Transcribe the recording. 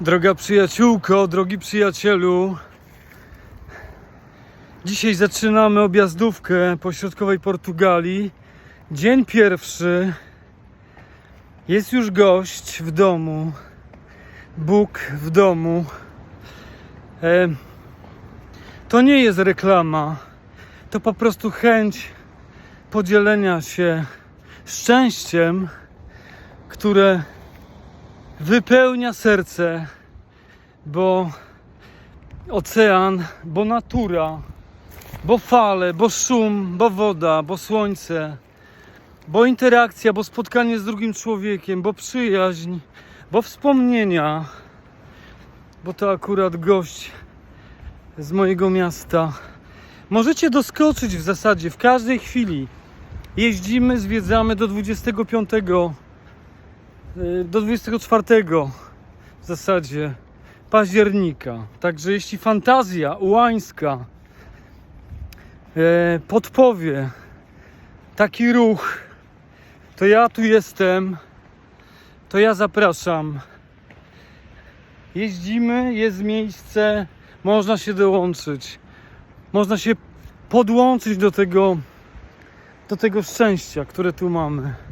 Droga przyjaciółko, drogi przyjacielu. Dzisiaj zaczynamy objazdówkę po środkowej Portugalii. Dzień pierwszy. Jest już gość w domu. Bóg w domu. E, to nie jest reklama. To po prostu chęć podzielenia się szczęściem, które wypełnia serce, bo ocean, bo natura, bo fale, bo szum, bo woda, bo słońce, bo interakcja, bo spotkanie z drugim człowiekiem, bo przyjaźń, bo wspomnienia, bo to akurat gość z mojego miasta. Możecie doskoczyć w zasadzie w każdej chwili. Jeździmy, zwiedzamy do 25 y, do 24 w zasadzie października. Także jeśli fantazja ułańska e, podpowie taki ruch, to ja tu jestem, to ja zapraszam. Jeździmy, jest miejsce, można się dołączyć. Można się podłączyć do tego, do tego szczęścia, które tu mamy.